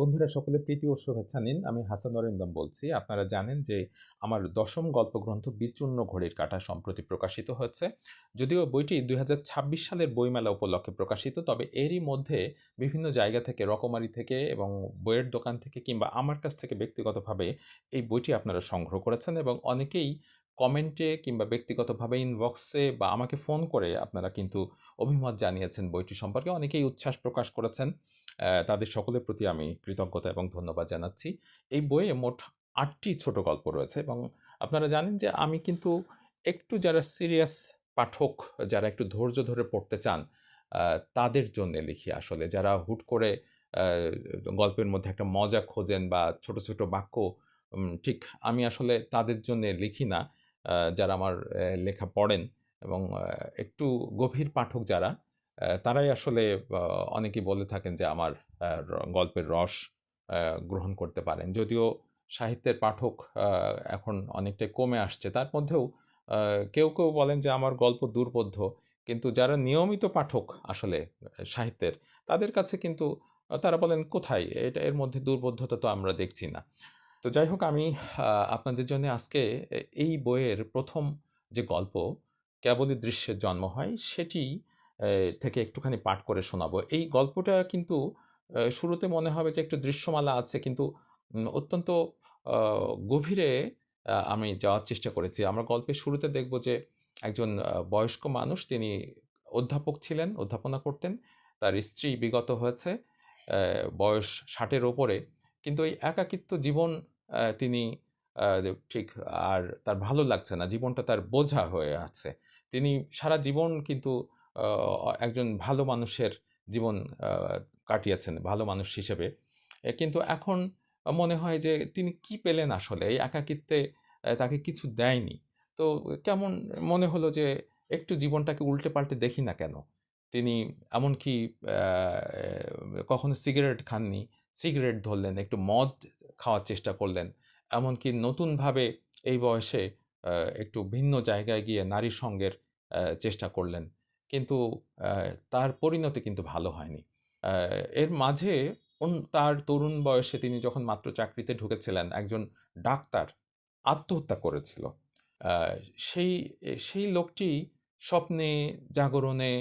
বন্ধুরা, সকলে প্রীতি ও শুভেচ্ছা নিন। আমি হাসান অরিন্দম বলছি। আপনারা জানেন যে আমার দশম গল্পগ্রন্থ বিচূর্ণ ঘড়ির কাঁটা সম্প্রতি প্রকাশিত হয়েছে। যদিও বইটি দুই হাজার ছাব্বিশ সালের বইমেলা উপলক্ষে প্রকাশিত, তবে এরই মধ্যে বিভিন্ন জায়গা থেকে, রকমারি থেকে এবং বইয়ের দোকান থেকে কিংবা আমার কাছ থেকে ব্যক্তিগতভাবে এই বইটি আপনারা সংগ্রহ করেছেন এবং অনেকেই কমেন্টে কিংবা ব্যক্তিগতভাবে ইনবক্সে বা আমাকে ফোন করে আপনারা কিন্তু অভিমত জানিয়েছেন বইটি সম্পর্কে। অনেকেই উচ্ছ্বাস প্রকাশ করেছেন। তাদের সকলের প্রতি আমি কৃতজ্ঞতা এবং ধন্যবাদ জানাচ্ছি। এই বইয়ে মোট আটটি ছোট গল্প রয়েছে এবং আপনারা জানেন যে আমি কিন্তু একটু যারা সিরিয়াস পাঠক, যারা একটু ধৈর্য ধরে পড়তে চান তাদের জন্য লিখি আসলে। যারা হুট করে গল্পের মধ্যে একটা মজা খোঁজেন বা ছোট ছোট বাক্য ঠিক আমি আসলে তাদের জন্য লিখি না। যারা আমার লেখা পড়েন এবং একটু গভীর পাঠক যারা তারাই আসলে অনেকেই বলে থাকেন যে আমার গল্পের রস গ্রহণ করতে পারেন। যদিও সাহিত্যের পাঠক এখন অনেকটাই কমে আসছে। তার মধ্যেও কেউ কেউ বলেন যে আমার গল্প দুর্বোধ্য, কিন্তু যারা নিয়মিত পাঠক আসলে সাহিত্যের, তাদের কাছে কিন্তু তারা বলেন, কোথায়? এটা, এর মধ্যে দুর্বোধ্যতা তো আমরা দেখছি না। তো যাই হোক আমি আপনাদের জন্য আজকে এই বইয়ের প্রথম যে গল্প, কেবলই দৃশ্যের জন্ম হয়, সেটি থেকে একটুখানি পাঠ করে শোনাবো। এই গল্পটা কিন্তু শুরুতে মনে হবে যে একটু দৃশ্যমালা আছে, কিন্তু অত্যন্ত গভীরে আমি যাওয়ার চেষ্টা করেছি। আমরা গল্পের শুরুতে দেখব যে একজন বয়স্ক মানুষ, তিনি অধ্যাপক ছিলেন, অধ্যাপনা করতেন। তার স্ত্রী বিগত হয়েছে বয়স ষাটের ওপরে। কিন্তু এই একাকিত্ব জীবন তিনি ঠিক আর তার ভালো লাগছে না, জীবনটা তার বোঝা হয়ে আছে। তিনি সারা জীবন কিন্তু একজন ভালো মানুষের জীবন কাটিয়েছেন, ভালো মানুষ হিসেবে। কিন্তু এখন মনে হয় যে তিনি কি পেলেন আসলে? এই একাকিত্বে তাকে কিছু দেয়নি। তো কেমন মনে হলো যে একটু জীবনটাকে উল্টে পাল্টে দেখি না কেন? তিনি এমনকি কখনো সিগারেট খাননি সিগারেট ধরলেন, একটু মদ খাওয়ার চেষ্টা করলেন। এমনকি নতুনভাবে এই বয়সে একটু ভিন্ন জায়গায় গিয়ে নারী সঙ্গের চেষ্টা করলেন। কিন্তু তার পরিণতি কিন্তু ভালো হয়নি। এর মাঝে তার তরুণ বয়সে তিনি যখন মাত্র চাকরিতে ঢুকেছিলেন, একজন ডাক্তার আত্মহত্যা করেছিল। সেই সেই লোকটি স্বপ্নে, জাগরণে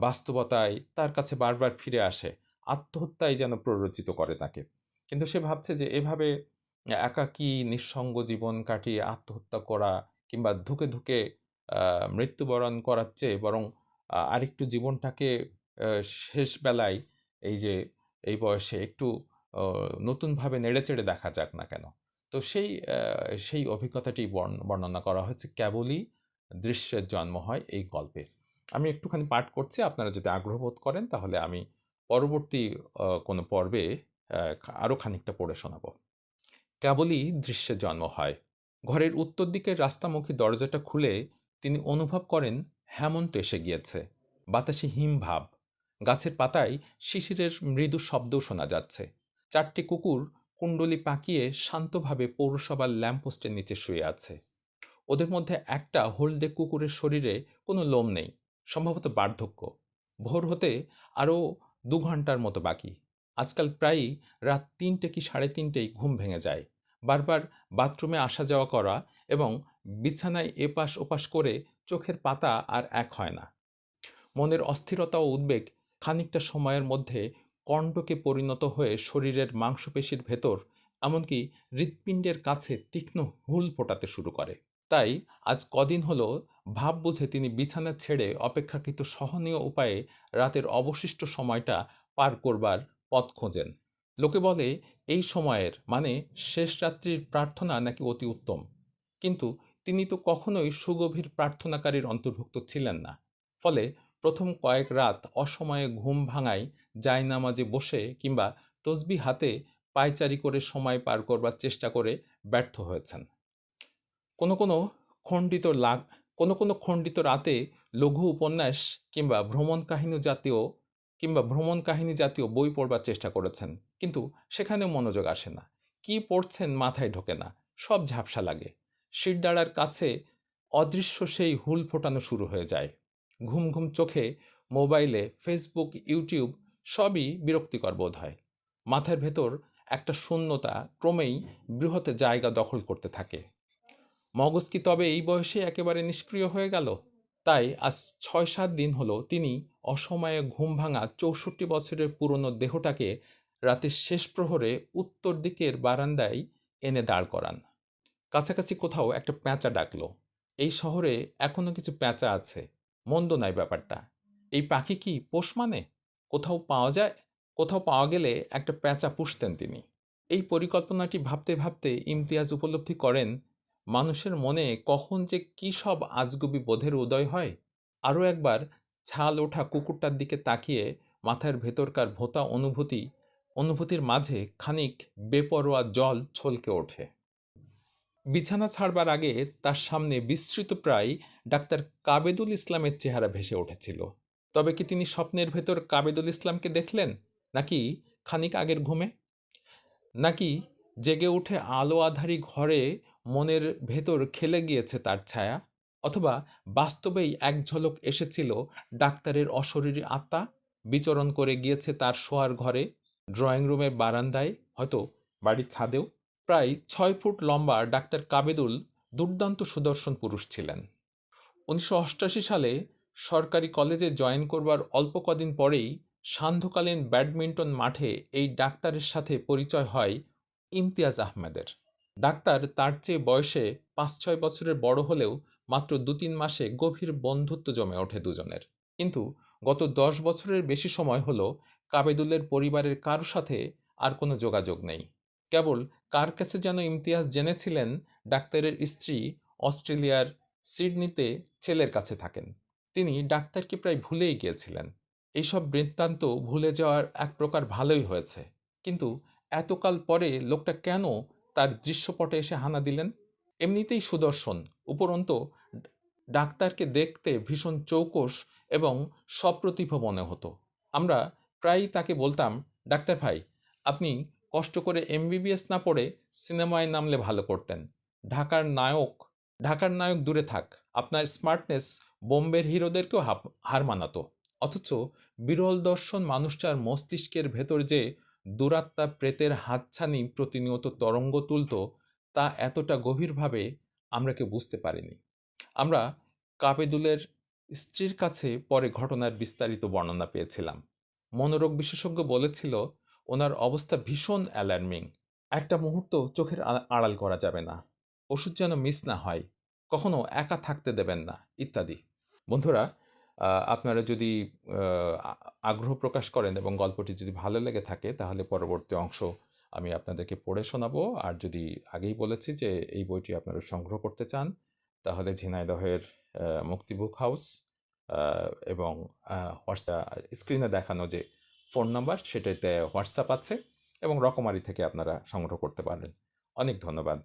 বাস্তবতায় তার কাছে বারবার ফিরে আসে। আত্মহত্যাই যেন প্ররোচিত করে তাকে। কিন্তু সে ভাবছে যে এভাবে একাকী, নিঃসঙ্গ জীবন কাটিয়ে আত্মহত্যা করা কিংবা ধুকে ধুকে মৃত্যুবরণ করার চেয়ে বরং আরেকটু জীবনটাকে শেষ বেলায় এই যে এই বয়সে একটু নতুনভাবে নেড়েচেড়ে দেখা যাক না কেন। তো সেই সেই অভিজ্ঞতাটি বর্ণ- বর্ণনা করা হয়েছে কেবলই দৃশ্যের জন্ম হয় এই গল্পে। আমি একটুখানি পাঠ করছি, আপনারা যদি আগ্রহ বোধ করেন তাহলে আমি পরবর্তী কোনো পর্বে আরও খানিকটা পড়ে শোনাবো। কেবলই দৃশ্যে জন্ম হয়। ঘরের উত্তর দিকের রাস্তামুখী দরজাটা খুলে তিনি অনুভব করেন, হেমন্ত এসে গিয়েছে। বাতাসে হিমভাব গাছের পাতায় শিশিরের মৃদু শব্দও শোনা যাচ্ছে। চারটি কুকুর কুণ্ডলি পাকিয়ে শান্তভাবে পৌরসভার ল্যাম্পপোস্টের নিচে শুয়ে আছে। ওদের মধ্যে একটা হলদে কুকুরের শরীরে কোনো লোম নেই, সম্ভবত বার্ধক্য। ভোর হতে আরও দু ঘণ্টার মতো বাকি। আজকাল প্রায়ই রাত তিনটে কি সাড়ে তিনটেই ঘুম ভেঙে যায়। বারবার বাথরুমে আসা যাওয়া করা এবং বিছানায় এপাশ ওপাশ করে চোখের পাতা আর এক হয় না। মনের অস্থিরতা ও উদ্বেগ খানিকটা সময়ের মধ্যে কণ্ঠকে পরিণত হয়ে শরীরের মাংসপেশির ভেতর এমনকি হৃৎপিণ্ডের কাছে তীক্ষ্ণ হুল ফোটাতে শুরু করে। তাই আজ কদিন হলো ভাব বুঝে তিনি বিছানা ছেড়ে অপেক্ষাকৃত সহনীয় উপায়ে রাতের অবশিষ্ট সময়টা পার করবার পথ খোঁজেন। লোকে বলে, এই সময়ের মানে শেষ রাত্রির প্রার্থনা নাকি অতি উত্তম? কিন্তু তিনি তো কখনোই সুগভীর প্রার্থনাকারীর অন্তর্ভুক্ত ছিলেন না। ফলে প্রথম কয়েক রাত অসময়ে ঘুম ভাঙায় জায়নামাজে বসে কিংবা তসবি হাতে পায়চারি করে সময় পার করবার চেষ্টা করে ব্যর্থ হয়েছেন। কোনো কোনো খণ্ডিত লাগ কোনো কোনো খণ্ডিত রাতে লঘু উপন্যাস কিংবা ভ্রমণ কাহিনী জাতীয় কিংবা ভ্রমণ কাহিনী জাতীয় বই পড়বার চেষ্টা করেছেন। কিন্তু সেখানেও মনোযোগ আসে না। কি পড়ছেন মাথায় ঢোকে না। সব ঝাপসা লাগে। শিরদাঁড়ার কাছে অদৃশ্য সেই হুল ফোটানো শুরু হয়ে যায়। ঘুম ঘুম চোখে মোবাইলে ফেসবুক, ইউটিউব সবই বিরক্তিকর বোধ হয়। মাথার ভেতর একটা শূন্যতা ক্রমেই বৃহৎ জায়গা দখল করতে থাকে। মগজ কি তবে এই বয়সে একেবারে নিষ্ক্রিয় হয়ে গেল? তাই আজ ছয় সাত দিন হলো তিনি অসময়ে ঘুম ভাঙা চৌষট্টি বছরের পুরনো দেহটাকে রাতের শেষ প্রহরে উত্তর দিকের বারান্দায় এনে দাঁড় করান। কাছাকাছি কোথাও একটা প্যাঁচা ডাকলো। এই শহরে এখনও কিছু প্যাঁচা আছে। মন্দ নাই ব্যাপারটা। এই পাখি কি পোষ মানে? কোথাও পাওয়া যায়? কোথাও পাওয়া গেলে একটা প্যাঁচা পুষতেন তিনি। এই পরিকল্পনাটি ভাবতে ভাবতে ইমতিয়াজ উপলব্ধি করেন মানুষের মনে কখন যে কী সব আজগুবি বোধের উদয় হয়। আরও একবার ছাল ওঠা কুকুরটার দিকে তাকিয়ে মাথার ভেতরকার ভোতা অনুভূতি, অনুভূতির মাঝে খানিক বেপরোয়া জল ছলকে ওঠে। বিছানা ছাড়বার আগে তার সামনে বিস্তৃত প্রায় ডাক্তার কাবেদুল ইসলামের চেহারা ভেসে উঠেছিল। তবে কি তিনি স্বপ্নের ভেতর কাবেদুল ইসলামকে দেখলেন, নাকি খানিক আগের ঘুমে? নাকি জেগে উঠে আলো আধারি ঘরে মনের ভেতর খেলে গিয়েছে তার ছায়া, অথবা বাস্তবেই এক ঝলক এসেছিল ডাক্তারের অশরীরী আত্মা। বিচরণ করে গিয়েছে তার শোয়ার ঘরে, ড্রয়িং রুমের বারান্দায়, হয়তো বাড়ির ছাদেও। প্রায় ছয় ফুট লম্বা ডাক্তার কাবেদুল দুর্দান্ত সুদর্শন পুরুষ ছিলেন। উনিশশো সালে সরকারি কলেজে জয়েন করবার অল্প কদিন পরেই সান্ধ্যকালীন ব্যাডমিন্টন মাঠে এই ডাক্তারের সাথে পরিচয় হয় ইমতিয়াজ আহমেদের। ডাক্তার তার চেয়ে বয়সে পাঁচ ছয় বছরের বড় হলেও মাত্র দু তিন মাসে গভীর বন্ধুত্ব জমে ওঠে দুজনের। কিন্তু গত দশ বছরের বেশি সময় হলো কাবেদুলের পরিবারের কারও সাথে আর কোনো যোগাযোগ নেই। কেবল কার কাছে যেন ইমতিয়াজ জেনেছিলেন ডাক্তারের স্ত্রী অস্ট্রেলিয়ার সিডনিতে ছেলের কাছে থাকেন। তিনি ডাক্তারকে প্রায় ভুলেই গিয়েছিলেন। এইসব বৃত্তান্ত ভুলে যাওয়ার এক প্রকার ভালোই হয়েছে। কিন্তু এতকাল পরে লোকটা কেন তার দৃশ্যপটে এসে হানা দিলেন? এমনিতেই সুদর্শন, উপরন্ত ডাক্তারকে দেখতে ভীষণ চৌকস এবং সপ্রতিভ মনে হতো। আমরা প্রায়ই তাকে বলতাম, ডাক্তার ভাই, আপনি কষ্ট করে এমবিবিএস না পড়ে সিনেমায় নামলে ভালো করতেন। ঢাকার নায়ক ঢাকার নায়ক দূরে থাক। আপনার স্মার্টনেস বোম্বের হিরোদেরকেও হার মানাতো। অথচ বিরল দর্শন মানুষটার মস্তিষ্কের ভেতর যে দুরাত্মা প্রেতের হাতছানি প্রতিনিয়ত তরঙ্গ তুলত, তা এতটা গভীরভাবে আমরা কেউ বুঝতে পারিনি। আমরা কাবেদুলের স্ত্রীর কাছে পরে ঘটনার বিস্তারিত বর্ণনা পেয়েছিলাম। মনোরোগ বিশেষজ্ঞ বলেছিল, ওনার অবস্থা ভীষণ অ্যালার্মিং। একটা মুহূর্ত চোখের আড়াল করা যাবে না। ওষুধ যেন মিস না হয়। কখনো একা থাকতে দেবেন না। ইত্যাদি। বন্ধুরা আপনারা যদি আগ্রহ প্রকাশ করেন এবং গল্পটি যদি ভালো লেগে থাকে, তাহলে পরবর্তী অংশ আমি আপনাদেরকে পড়ে শোনাবো। আর যদি আগেই বলেছি যে, এই বইটি আপনারা সংগ্রহ করতে চান, তাহলে ঝিনাইদহের মুক্তি বুক হাউস এবং হোয়াটসঅ্যাপ স্ক্রিনে দেখানো যে ফোন নাম্বার, সেটাতে হোয়াটসঅ্যাপ আছে এবং রকমারি থেকে আপনারা সংগ্রহ করতে পারেন। অনেক ধন্যবাদ।